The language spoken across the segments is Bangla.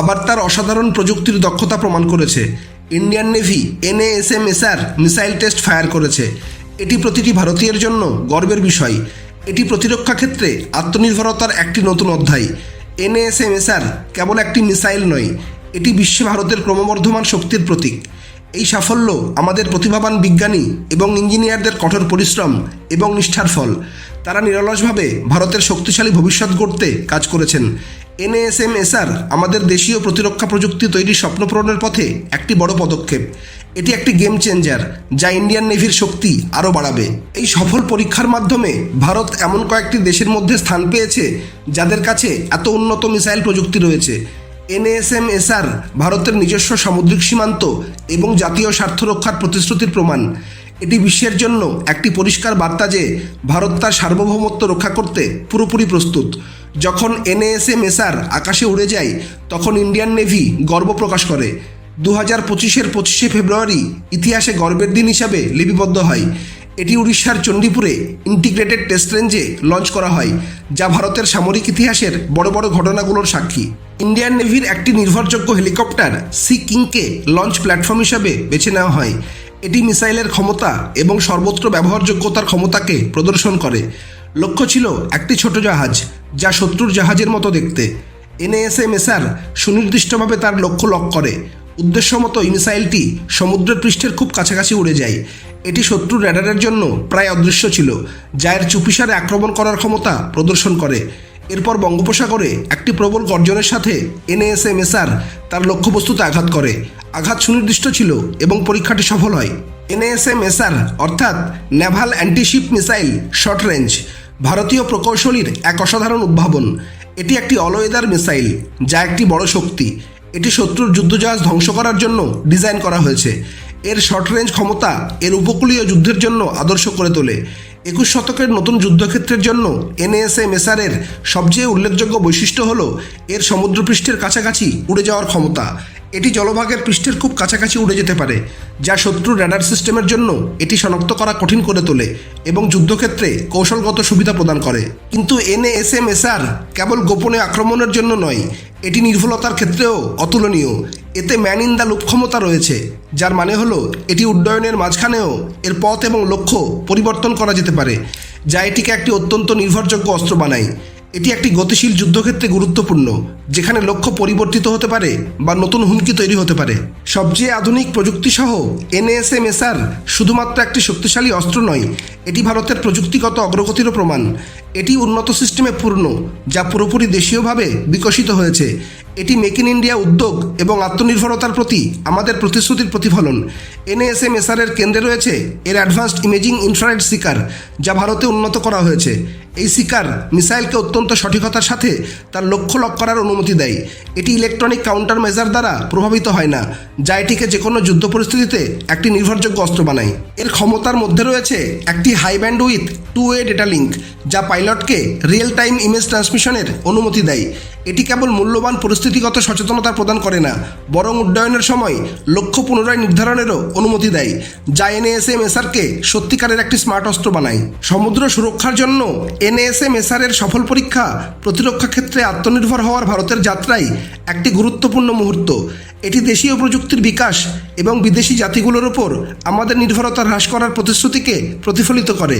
আবার তার অসাধারণ প্রযুক্তির দক্ষতা প্রমাণ করেছে। Indian navy, NASMSR missile test fire করেছে। এটি প্রতিটি ভারতীয়ের জন্য গর্বের বিষয়। এটি প্রতিরক্ষা ক্ষেত্রে আত্মনির্ভরতার একটি নতুন অধ্যায়। এনএএসএমএসআর কেবল একটি মিসাইল নয়, এটি বিশ্বে ভারতের ক্রমবর্ধমান শক্তির প্রতীক। এই সাফল্য আমাদের প্রতিভাবান বিজ্ঞানী এবং ইঞ্জিনিয়ারদের কঠোর পরিশ্রম এবং নিষ্ঠার ফল। তারা নিরলসভাবে ভারতের শক্তিশালী ভবিষ্যৎ গড়তে কাজ করেছেন। এনএএসএমএসআর আমাদের দেশীয় প্রতিরক্ষা প্রযুক্তি তৈরির স্বপ্ন পূরণের পথে একটি বড় পদক্ষেপ। এটি একটি গেম চেঞ্জার যা ইন্ডিয়ান নেভির শক্তি আরও বাড়াবে। এই সফল পরীক্ষার মাধ্যমে ভারত এমন কয়েকটি দেশের মধ্যে স্থান পেয়েছে যাদের কাছে এত উন্নত মিসাইল প্রযুক্তি রয়েছে। এনএএসএমএসআর ভারতের নিজস্ব সামুদ্রিক সীমান্ত এবং জাতীয় স্বার্থ রক্ষার প্রতিশ্রুতির প্রমাণ। এটি বিশ্বের জন্য একটি পরিষ্কার বার্তা যে ভারত তার সার্বভৌমত্ব রক্ষা করতে পুরোপুরি প্রস্তুত। যখন এনএএসএ মেসার আকাশে উড়ে যায়, তখন ইন্ডিয়ান নেভি গর্ব প্রকাশ করে। দু হাজার পঁচিশের পঁচিশে ফেব্রুয়ারি ইতিহাসে গর্বের দিন হিসাবে লিপিবদ্ধ হয়। এটি উড়িষ্যার চণ্ডীপুরে ইন্টিগ্রেটেড টেস্ট রেঞ্জে লঞ্চ করা হয়, যা ভারতের সামরিক ইতিহাসের বড় বড় ঘটনাগুলোর সাক্ষী। ইন্ডিয়ান নেভির একটি নির্ভরযোগ্য হেলিকপ্টার সি কিংকে লঞ্চ প্ল্যাটফর্ম হিসাবে বেছে নেওয়া হয়। এটি মিসাইলের ক্ষমতা এবং সর্বত্র ব্যবহারযোগ্যতার ক্ষমতাকে প্রদর্শন করে। লক্ষ্য ছিল একটি ছোট জাহাজ, যা শত্রুর জাহাজের মতো দেখতে। এনএএসএমএসআর সুনির্দিষ্টভাবে তার লক্ষ্য লক করে। উদ্দেশ্যমতো এই মিসাইলটি সমুদ্রের পৃষ্ঠের খুব কাছাকাছি উড়ে যায়। এটি শত্রুর র্যাডারের জন্য প্রায় অদৃশ্য ছিল, যা এর চুপিসারে আক্রমণ করার ক্ষমতা প্রদর্শন করে। এরপর বঙ্গোপসাগরে একটি প্রবল গর্জনের সাথে এনএএসএমএসআর তার লক্ষ্যবস্তুতে আঘাত করে। আঘাত সুনির্দিষ্ট ছিল এবং পরীক্ষাটি সফল হয়। এনএএসএমএসআর অর্থাৎ naval anti ship missile short range ভারতীয় প্রকৌশলীর এক অসাধারণ উদ্ভাবন। এটি একটি অলওয়েদার মিসাইল যা একটি বড় শক্তি। এটি শত্রুর যুদ্ধজাহাজ ধ্বংস করার জন্য ডিজাইন করা হয়েছে। এর শর্ট রেঞ্জ ক্ষমতা এর উপকূলীয় যুদ্ধের জন্য আদর্শ করে তোলে। একুশ শতকের নতুন যুদ্ধক্ষেত্রের জন্য এনএএসএমএসআর মেসারের সবচেয়ে উল্লেখযোগ্য বৈশিষ্ট্য হল এর সমুদ্রপৃষ্ঠের কাছাকাছি উড়ে যাওয়ার ক্ষমতা। এটি জলভাগের পৃষ্ঠের খুব কাছাকাছি উড়ে যেতে পারে, যা শত্রুর র্যাডার সিস্টেমের জন্য এটি শনাক্ত করা কঠিন করে তোলে এবং যুদ্ধক্ষেত্রে কৌশলগত সুবিধা প্রদান করে। কিন্তু এনএএসএমএসআর কেবল গোপনে আক্রমণের জন্য নয়, এটি নির্ভুলতার ক্ষেত্রেও অতুলনীয়। এতে ম্যান ইন দ্য লুপ ক্ষমতা রয়েছে, যার মানে হলো এটি উড্ডয়নের মাঝখানেও এর পথ এবং লক্ষ্য পরিবর্তন করা যেতে পারে, যা এটিকে একটি অত্যন্ত নির্ভরযোগ্য অস্ত্র বানায়। এটি একটি গতিশীল যুদ্ধক্ষেত্রে গুরুত্বপূর্ণ, যেখানে লক্ষ্য পরিবর্তিত হতে পারে বা নতুন হুমকি তৈরি হতে পারে। সবচেয়ে আধুনিক প্রযুক্তি সহ এনএএসএমএসআর শুধুমাত্র একটি শক্তিশালী অস্ত্র নয়, এটি ভারতের প্রযুক্তিগত অগ্রগতিরও প্রমাণ। এটি উন্নত সিস্টেমে পূর্ণ, যা পুরোপুরি দেশীয়ভাবে বিকশিত হয়েছে। এটি মেক ইন ইন্ডিয়া উদ্যোগ এবং আত্মনির্ভরতার প্রতি আমাদের প্রতিশ্রুতির প্রতিফলন। এনএএসএমএসআর এর কেন্দ্রে রয়েছে এর অ্যাডভান্সড ইমেজিং ইনফ্রারেড সিকার যা ভারতে উন্নত করা হয়েছে। এই সিকার মিসাইলকে অত্যন্ত সঠিকতার সাথে তার লক্ষ্য লক করার অনুমতি দেয়। এটি ইলেকট্রনিক কাউন্টার মেজার দ্বারা প্রভাবিত হয় না, যা এটিকে যে কোনো যুদ্ধ পরিস্থিতিতে একটি নির্ভরযোগ্য অস্ত্র বানায়। এর ক্ষমতার মধ্যে রয়েছে একটি high band with two way data link যা পাইলটকে রিয়েল টাইম ইমেজ ট্রান্সমিশনের অনুমতি দেয়। এটি কেবল মূল্যবান পরিস্থিতিগত সচেতনতা প্রদান করে না, বরং উড্ডয়নের সময় লক্ষ্য পুনরায় নির্ধারণেরও অনুমতি দেয়, যা এনএএসএম এসআরকে সত্যিকারের একটি স্মার্ট অস্ত্র বানায়। সমুদ্র সুরক্ষার জন্য এনএএসএম এসআর এর সফল পরীক্ষা প্রতিরক্ষা ক্ষেত্রে আত্মনির্ভর হওয়ার ভারতের যাত্রায় একটি গুরুত্বপূর্ণ মুহূর্ত। এটি দেশীয় প্রযুক্তির বিকাশ এবং বিদেশি জাতিগুলোর ওপর আমাদের নির্ভরতা হ্রাস করার প্রতিশ্রুতিকে প্রতিফলিত করে।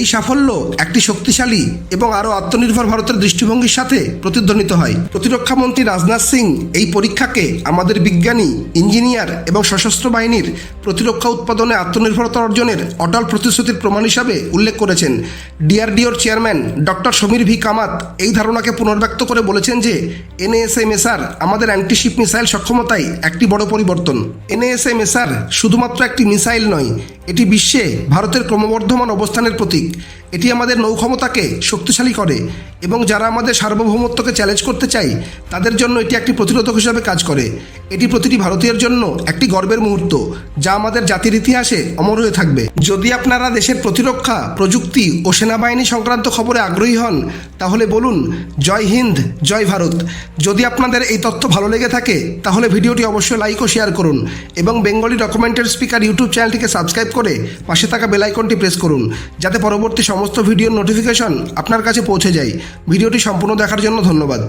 এই সাফল্য একটি শক্তিশালী এবং আরও আত্মনির্ভর ভারতের দৃষ্টিভঙ্গির সাথে প্রতিধ্বনিত হয়। প্রতিরক্ষা মন্ত্রী রাজনাথ সিং এই পরীক্ষাকে আমাদের বিজ্ঞানী, ইঞ্জিনিয়ার এবং সশস্ত্র বাহিনীর প্রতিরক্ষা উৎপাদনে আত্মনির্ভরতা অর্জনের অটল প্রতিশ্রুতির প্রমাণ হিসাবে উল্লেখ করেছেন। ডিআরডিওর chairman doctor Samir V. Kamat এই ধারণাকে পুনর্ব্যক্ত করে বলেছেন যে, এনএএসএমএসআর আমাদের অ্যান্টিশিপ মিসাইল সক্ষমতায় একটি বড় পরিবর্তন। এনএএসএমএসআর শুধুমাত্র একটি মিসাইল নয়, এটি বিশ্বে ভারতের ক্রমবর্ধমান অবস্থানের প্রতীক। এটি আমাদের নৌক্ষমতাকে শক্তিশালী করে এবং যারা আমাদের সার্বভৌমত্বকে চ্যালেঞ্জ করতে চায়, তাদের জন্য এটি একটি প্রতিরোধক হিসাবে কাজ করে। এটি প্রতিটি ভারতীয়ের জন্য একটি গর্বের মুহূর্ত, যা আমাদের জাতির ইতিহাসে অমর হয়ে থাকবে। যদি আপনারা দেশের প্রতিরক্ষা, প্রযুক্তি ও সেনাবাহিনী সংক্রান্ত খবরে আগ্রহী হন, তাহলে বলুন, জয় হিন্দ, জয় ভারত। যদি আপনাদের এই তথ্য ভালো লেগে থাকে, তাহলে ভিডিওটি অবশ্যই লাইক ও শেয়ার করুন এবং বেঙ্গলি ডকুমেন্টের স্পিকার ইউটিউব চ্যানেলটিকে সাবস্ক্রাইব করে পাশে থাকা বেলাইকনটি প্রেস করুন, যাতে পরবর্তী সমস্ত ভিডিওর নোটিফিকেশন আপনার কাছে পৌঁছে যায়। ভিডিওটি সম্পূর্ণ দেখার জন্য ধন্যবাদ।